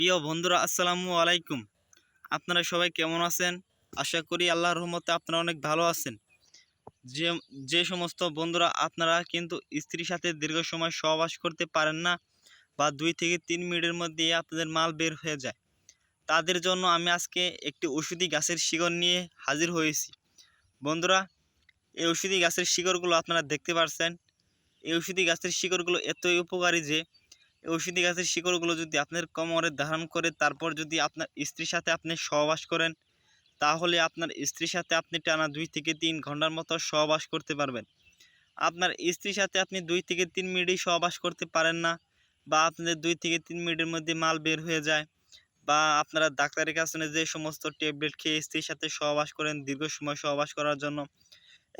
প্রিয় বন্ধুরা, আসসালামু আলাইকুম। আপনারা সবাই কেমন আছেন? আশা করি আল্লাহর রহমতে আপনারা অনেক ভালো আছেন। যে যে সমস্ত বন্ধুরা, আপনারা কিন্তু স্ত্রীর সাথে দীর্ঘ সময় সহবাস করতে পারেন না বা দুই থেকে তিন মিনিটের মধ্যে আপনাদের মাল বের হয়ে যায়। তাদের জন্য আমি আজকে একটি ওষুধি গাছের শিকড় নিয়ে হাজির হয়েছি। বন্ধুরা, এই ওষুধি গাছের শিকড়গুলো আপনারা দেখতে পারছেন। এই ওষুধি গাছের শিকড়গুলো এতই উপকারী যে ওষুধি গাছের শিকড়গুলো যদি আপনার কোমরে ধারণ করে, তারপর যদি আপনার স্ত্রীর সাথে আপনি সহবাস করেন, তাহলে আপনার স্ত্রীর সাথে আপনি টানা দুই থেকে তিন ঘণ্টার মতো সহবাস করতে পারবেন। আপনার স্ত্রীর সাথে আপনি দুই থেকে তিন মিনিটই সহবাস করতে পারেন না, বা আপনাদের দুই থেকে তিন মিনিটের মধ্যে মাল বের হয়ে যায়, বা আপনারা ডাক্তারের কাছে যে সমস্ত ট্যাবলেট খেয়ে স্ত্রীর সাথে সহবাস করেন, দীর্ঘ সময় সহবাস করার জন্য।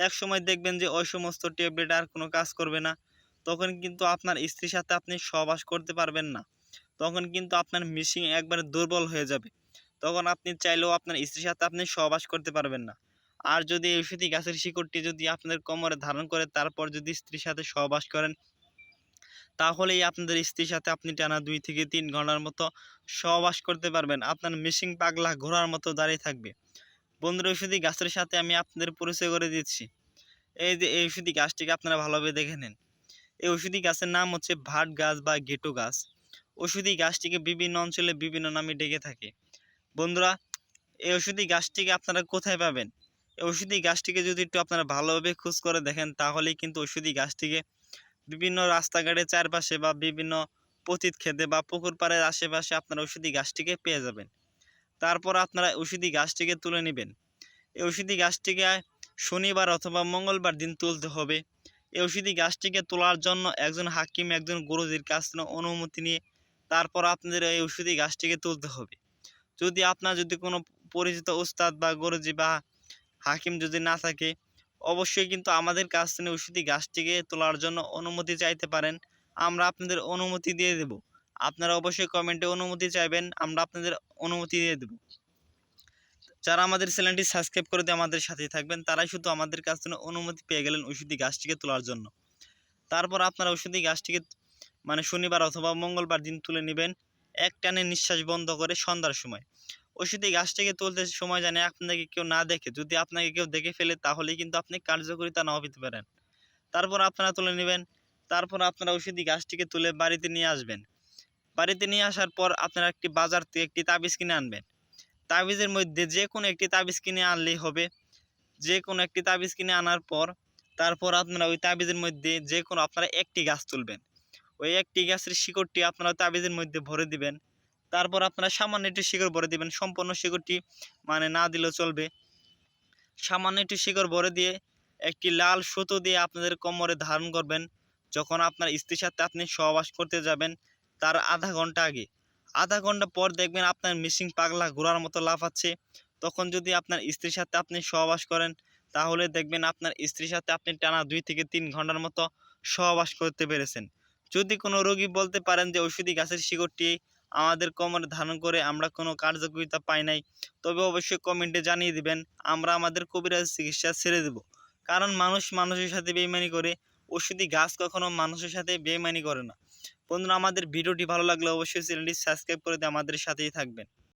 এক সময় দেখবেন যে ওই সমস্ত ট্যাবলেট আর কোনো কাজ করবে না তখন কিন্তু আপনার স্ত্রীর সাথে আপনি সহবাস করতে পারবেন না। তখন কিন্তু আপনার মিশিং একবারে দুর্বল হয়ে যাবে। তখন আপনি চাইলেও আপনার স্ত্রীর সাথে আপনি সহবাস করতে পারবেন না। আর যদি ওষুধি গাছের শিকড়টি যদি আপনাদের কোমরে ধারণ করে তারপর যদি স্ত্রীর সাথে সহবাস করেন, তাহলেই আপনাদের স্ত্রীর সাথে আপনি টানা দুই থেকে তিন ঘণ্টার মতো সহবাস করতে পারবেন। আপনার মিশিং পাগলা ঘোরার মতো দাঁড়িয়ে থাকবে। বন্ধুর ওষুধি গাছের সাথে আমি আপনাদের পরিচয় করে দিচ্ছি। এই যে এই ওষুধি গাছটিকে আপনারা ভালোভাবে দেখে নেন। এই ওষুধি গাছের নাম হচ্ছে ভাট গাছ বা গেটো গাছ। ওষুধি গাছটিকে বিভিন্ন অঞ্চলে বিভিন্ন নামে ডেকে থাকে। বন্ধুরা, এই ওষুধি গাছটিকে আপনারা কোথায় পাবেন? এই ওষুধি গাছটিকে যদি একটু আপনারা ভালোভাবে খোঁজ করে দেখেন, তাহলেই কিন্তু ওষুধি গাছটিকে বিভিন্ন রাস্তাঘাটের চারপাশে বা বিভিন্ন পতিত খেতে বা পুকুর পাড়ের আশেপাশে আপনারা ওষুধি গাছটিকে পেয়ে যাবেন। তারপর আপনারা ওষুধি গাছটিকে তুলে নেবেন। এই ওষুধি গাছটিকে শনিবার অথবা মঙ্গলবার দিন তুলতে হবে। এই ওষুধি গাছটিকে তোলার জন্য একজন হাকিম, একজন গুরুজির কাছ থেকে অনুমতি নিয়ে তারপর আপনাদের এই ওষুধি গাছটিকে তুলতে হবে। যদি আপনার যদি কোনো পরিচিত ওস্তাদ বা গুরুজি বা হাকিম যদি না থাকে, অবশ্যই কিন্তু আমাদের কাছ থেকে ওষুধি গাছটিকে তোলার জন্য অনুমতি চাইতে পারেন। আমরা আপনাদের অনুমতি দিয়ে দেব। আপনারা অবশ্যই কমেন্টে অনুমতি চাইবেন, আমরা আপনাদের অনুমতি দিয়ে দেব। যারা আমাদের চ্যানেলটি সাবস্ক্রাইব করে দিয়ে আমাদের সাথেই থাকবেন, তারাই শুধু আমাদের কাছ থেকে অনুমতি পেয়ে গেলেন ওষুধি গাছটিকে তোলার জন্য। তারপর আপনারা ওষুধি গাছটিকে মানে শনিবার অথবা মঙ্গলবার দিন তুলে নেবেন, এক টানে নিঃশ্বাস বন্ধ করে সন্ধ্যার সময়। ওষুধি গাছটিকে তুলতে সময় জানে আপনাকে কেউ না দেখে, যদি আপনাকে কেউ দেখে ফেলে তাহলেই কিন্তু আপনি কার্যকরিতা নাও পেতে পারেন। তারপর আপনারা তুলে নেবেন, তারপর আপনারা ওষুধি গাছটিকে তুলে বাড়িতে নিয়ে আসবেন। বাড়িতে নিয়ে আসার পর আপনারা একটি বাজার থেকে একটি তাবিজ কিনে আনবেন। তাবিজের মধ্যে যে কোনো একটি তাবিজ কিনে আনলেই হবে। যে কোনো একটি তাবিজ কিনে আনার পর, তারপর আপনারা ওই তাবিজের মধ্যে যে কোনো আপনারা একটি গাছ তুলবেন। ওই একটি গাছের শিকড়টি আপনারা তাবিজের মধ্যে ভরে দিবেন। তারপর আপনারা সামান্য একটু শিকড় ভরে দিবেন। সম্পূর্ণ শিকড়টি মানে না দিলেও চলবে। সামান্য একটু শিকড় ভরে দিয়ে একটি লাল সুতো দিয়ে আপনাদের কোমরে ধারণ করবেন। যখন আপনার স্ত্রীর সাথে আপনি সহবাস করতে যাবেন, তার আধা ঘণ্টা আগে। আধা ঘণ্টা পর দেখবেন আপনার মিসিং পাগলা ঘোরার মতো লাফাচ্ছে। তখন যদি আপনার স্ত্রীর সাথে আপনি সহবাস করেন, তাহলে দেখবেন আপনার স্ত্রীর সাথে আপনি টানা দুই থেকে তিন ঘণ্টার মতো সহবাস করতে পেরেছেন। যদি কোনো রোগী বলতে পারেন যে ওষুধি গাছের শিকড়টি আমাদের কোমরে ধারণ করে আমরা কোনো কার্যকরিতা পাই নাই, তবে অবশ্যই কমেন্টে জানিয়ে দিবেন, আমরা আমাদের কবিরাজ চিকিৎসা ছেড়ে দেব। কারণ মানুষ মানুষের সাথে বেইমানি করে ওষুধি গাছ কখনো মানুষের সাথে বেইমানি করে না। বন্ধুরা আমাদের ভিডিওটি ভালো লাগলে অবশ্যই চ্যানেলটি সাবস্ক্রাইব করে দিয়ে আমাদের সাথেই থাকবেন।